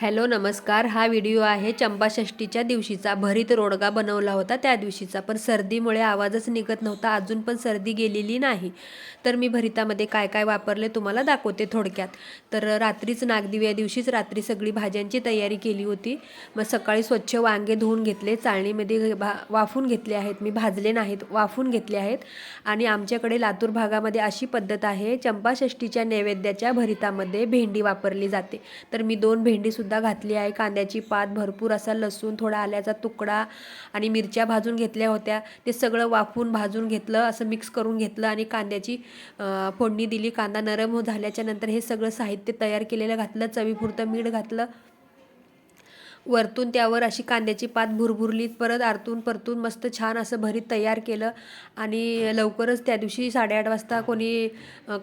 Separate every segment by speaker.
Speaker 1: Hello नमस्कार. हा video आहे चंपाषष्टीच्या दिवशीचा. भरीत रोडगा बनवला होता त्या दिवशीचा. पण सर्दीमुळे आवाजच निघत नव्हता. अजून पण सर्दी गेलेली नाही. तर मी भरितामध्ये काय काय वापरले तुम्हाला दाखवते थोडक्यात. तर रात्रीच नागदिव्या दिवशीच रात्री सगळी भाज्यांची तयारी केली होती. मग सकाळी स्वच्छ वांगे धुवून घेतले. चाळणीमध्ये भा वाफून घेतले आहेत. मी भाजले नाहीत वाफून घेतले आहेत. आणि आमच्याकडे लातूर भागामध्ये अशी पद्धत आहे. चंपाषष्टीच्या नैवेद्याच्या भरितामध्ये भेंडी वापरली जाते. तर मी दोन भेंडीसुद्धा सुद्धा घातली आहे. कांद्याची पात भरपूर असा लसूण थोडा आल्याचा तुकडा आणि मिरच्या भाजून घेतल्या होत्या. ते सगळं वाफून भाजून घेतलं असं मिक्स करून घेतलं आणि कांद्याची फोडणी दिली. कांदा नरम हो झाल्याच्यानंतर हे सगळं साहित्य तयार केलेलं घातलं. चवीपुरतं मीठ घातलं. वरतून त्यावर अशी कांद्याची पात भुरभुरली परत आरतून परतून मस्त छान असं भरीत तयार केलं. आणि लवकरच त्या दिवशी साडेआठ वाजता कोणी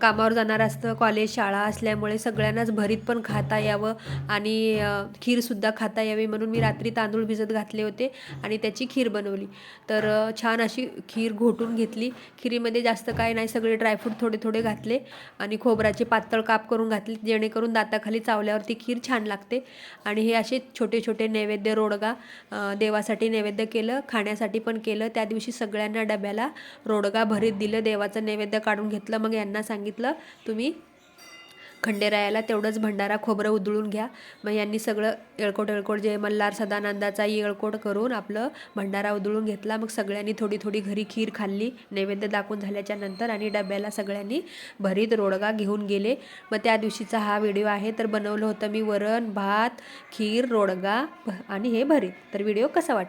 Speaker 1: कामावर जाणार असतं कॉलेज शाळा असल्यामुळे सगळ्यांनाच भरीत पण खाता यावं. आणि खीरसुद्धा खाता यावी म्हणून मी रात्री तांदूळ भिजत घातले होते आणि त्याची खीर बनवली. तर छान अशी खीर घोटून घेतली. खिरीमध्ये जास्त काय नाही सगळे ड्रायफ्रूट थोडे थोडे घातले आणि खोबऱ्याचे पातळ काप करून घातले जेणेकरून दाताखाली चावल्यावरती खीर छान लागते. आणि हे असे छोटे छोटे नैवेद्य रोडगा देवासाठी नैवेद्य केलं खाण्यासाठी पण केलं. त्या दिवशी सगळ्यांना डब्याला रोडगा भरीत दिलं देवाचं नैवेद्य काढून घेतलं. मग यांना सांगितलं तुम्ही खंडेरायाला तेवढंच भंडारा खोबरं उधळून घ्या. मग यांनी सगळं येळकोट येळकोट जे मल्हार सदानंदाचा येळकोट करून आपलं भंडारा उधळून घेतला. मग सगळ्यांनी थोडी थोडी घरी खीर खाल्ली. नैवेद्य दाखवून झाल्याच्यानंतर आणि डब्याला सगळ्यांनी भरीत रोडगा घेऊन गेले. मग त्या दिवशीचा हा व्हिडिओ आहे. तर बनवलं होतं मी वरण भात खीर रोडगा आणि हे भरीत. तर व्हिडिओ कसा वाटला?